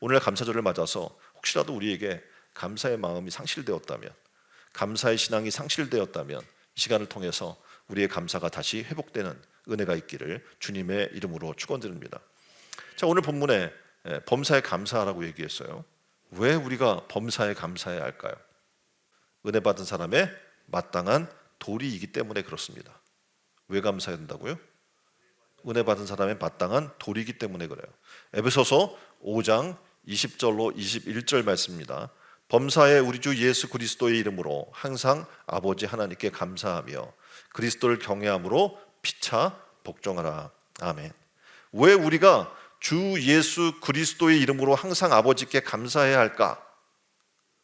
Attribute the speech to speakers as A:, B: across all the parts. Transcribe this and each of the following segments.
A: 오늘 감사절을 맞아서 혹시라도 우리에게 감사의 마음이 상실되었다면 감사의 신앙이 상실되었다면 이 시간을 통해서 우리의 감사가 다시 회복되는 은혜가 있기를 주님의 이름으로 축원드립니다. 자 오늘 본문에 예, 범사에 감사하라고 얘기했어요. 왜 우리가 범사에 감사해야 할까요? 은혜 받은 사람의 마땅한 도리이기 때문에 그렇습니다. 왜 감사해야 된다고요? 은혜 받은 사람의 마땅한 도리이기 때문에 그래요. 에베소서 5장 20절로 21절 말씀입니다. 범사에 우리 주 예수 그리스도의 이름으로 항상 아버지 하나님께 감사하며 그리스도를 경외함으로 피차 복종하라. 아멘. 왜 우리가 주 예수 그리스도의 이름으로 항상 아버지께 감사해야 할까?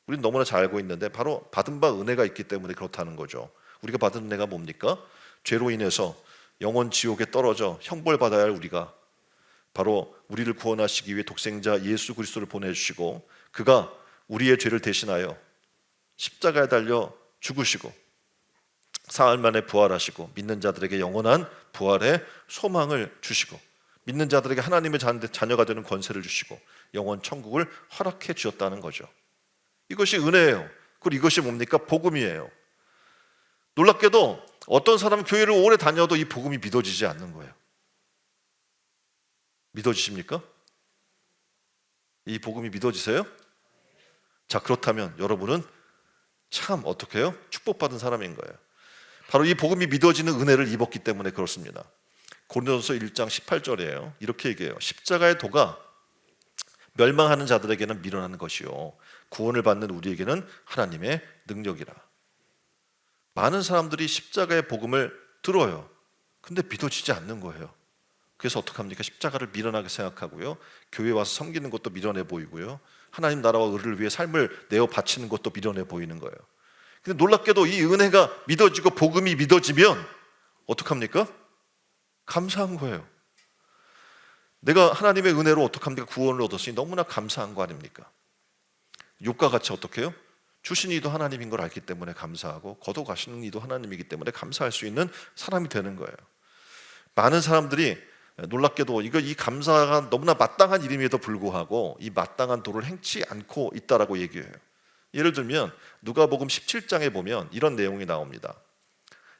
A: 우리는 너무나 잘 알고 있는데 바로 받은 바 은혜가 있기 때문에 그렇다는 거죠. 우리가 받은 은혜가 뭡니까? 죄로 인해서 영원 지옥에 떨어져 형벌 받아야 할 우리가 바로 우리를 구원하시기 위해 독생자 예수 그리스도를 보내주시고 그가 우리의 죄를 대신하여 십자가에 달려 죽으시고 사흘 만에 부활하시고 믿는 자들에게 영원한 부활의 소망을 주시고 믿는 자들에게 하나님의 자녀가 되는 권세를 주시고 영원 천국을 허락해 주셨다는 거죠. 이것이 은혜예요. 그리고 이것이 뭡니까? 복음이에요. 놀랍게도 어떤 사람은 교회를 오래 다녀도 이 복음이 믿어지지 않는 거예요. 믿어지십니까? 이 복음이 믿어지세요? 자, 그렇다면 여러분은 참 어떻게 해요? 축복받은 사람인 거예요. 바로 이 복음이 믿어지는 은혜를 입었기 때문에 그렇습니다. 고린도서 1장 18절이에요. 이렇게 얘기해요. 십자가의 도가 멸망하는 자들에게는 미련한 것이요 구원을 받는 우리에게는 하나님의 능력이라. 많은 사람들이 십자가의 복음을 들어요. 근데 믿어지지 않는 거예요. 그래서 어떡합니까? 십자가를 미련하게 생각하고요. 교회 와서 섬기는 것도 미련해 보이고요. 하나님 나라와 의를 위해 삶을 내어 바치는 것도 미련해 보이는 거예요. 근데 놀랍게도 이 은혜가 믿어지고 복음이 믿어지면 어떡합니까? 감사한 거예요. 내가 하나님의 은혜로 어떡합니까? 구원을 얻었으니 너무나 감사한 거 아닙니까? 욕과 같이 어떻게 해요? 주신 이도 하나님인 걸 알기 때문에 감사하고 거둬 가시는 이도 하나님이기 때문에 감사할 수 있는 사람이 되는 거예요. 많은 사람들이 놀랍게도 이거 이 감사가 너무나 마땅한 일임에도 불구하고 이 마땅한 도를 행치 않고 있다라고 얘기해요. 예를 들면 누가복음 17장에 보면 이런 내용이 나옵니다.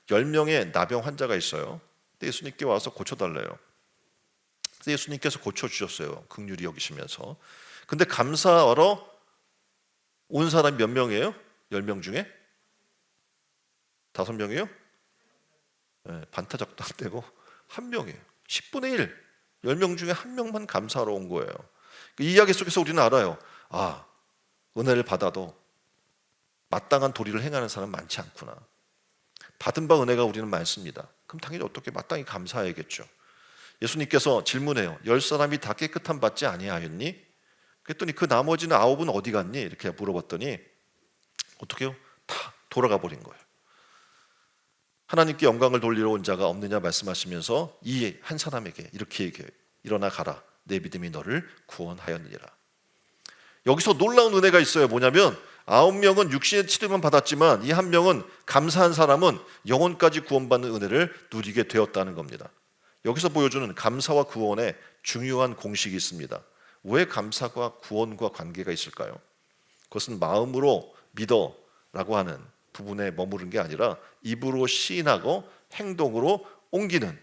A: 10명의 나병 환자가 있어요. 예수님께 와서 고쳐 달래요. 예수님께서 고쳐 주셨어요. 극률이 여기시면서. 근데 감사하러 온 사람이 몇 명이에요? 10명 중에? 다섯 명이에요? 네, 반타작도 안 되고 한 명이에요. 10분의 1. 10명 중에 한 명만 감사하러 온 거예요. 이 이야기 속에서 우리는 알아요. 아, 은혜를 받아도 마땅한 도리를 행하는 사람 많지 않구나. 받은 바 은혜가 우리는 많습니다. 그럼 당연히 어떻게 마땅히 감사해야겠죠. 예수님께서 질문해요. 열 사람이 다 깨끗한 받지 아니하였니? 그랬더니 그 나머지는 아홉은 어디 갔니? 이렇게 물어봤더니 어떻게요? 다 돌아가 버린 거예요. 하나님께 영광을 돌리러 온 자가 없느냐 말씀하시면서 이 한 사람에게 이렇게 얘기해요. 일어나 가라. 내 믿음이 너를 구원하였느니라. 여기서 놀라운 은혜가 있어요. 뭐냐면 아홉 명은 육신의 치료만 받았지만 이 한 명은 감사한 사람은 영혼까지 구원받는 은혜를 누리게 되었다는 겁니다. 여기서 보여주는 감사와 구원의 중요한 공식이 있습니다. 왜 감사가 구원과 관계가 있을까요? 그것은 마음으로 믿어라고 하는 부분에 머무른 게 아니라 입으로 시인하고 행동으로 옮기는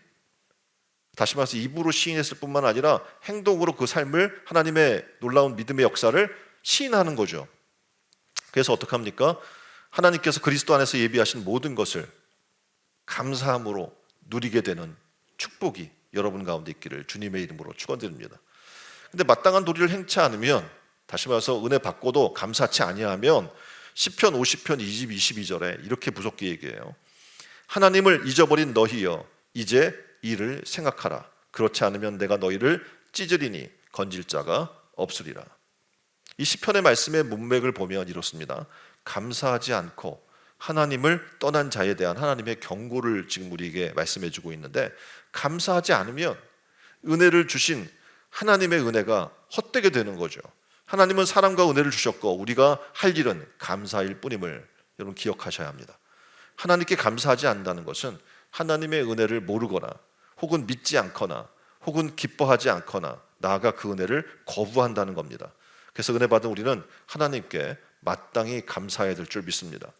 A: 다시 말해서 입으로 시인했을 뿐만 아니라 행동으로 그 삶을 하나님의 놀라운 믿음의 역사를 시인하는 거죠. 그래서 어떡합니까? 하나님께서 그리스도 안에서 예비하신 모든 것을 감사함으로 누리게 되는 축복이 여러분 가운데 있기를 주님의 이름으로 축원드립니다. 근데 마땅한 도리를 행치 않으면 다시 말해서 은혜 받고도 감사치 아니하면 시편 50편 20 22절에 이렇게 무섭게 얘기해요. 하나님을 잊어버린 너희여 이제 이를 생각하라. 그렇지 않으면 내가 너희를 찢으리니 건질 자가 없으리라. 이 시편의 말씀의 문맥을 보면 이렇습니다. 감사하지 않고 하나님을 떠난 자에 대한 하나님의 경고를 지금 우리에게 말씀해 주고 있는데 감사하지 않으면 은혜를 주신 하나님의 은혜가 헛되게 되는 거죠. 하나님은 사랑과 은혜를 주셨고 우리가 할 일은 감사일 뿐임을 여러분 기억하셔야 합니다. 하나님께 감사하지 않는다는 것은 하나님의 은혜를 모르거나 혹은 믿지 않거나 혹은 기뻐하지 않거나 나아가 그 은혜를 거부한다는 겁니다. 그래서 은혜 받은 우리는 하나님께 마땅히 감사해야 될 줄 믿습니다.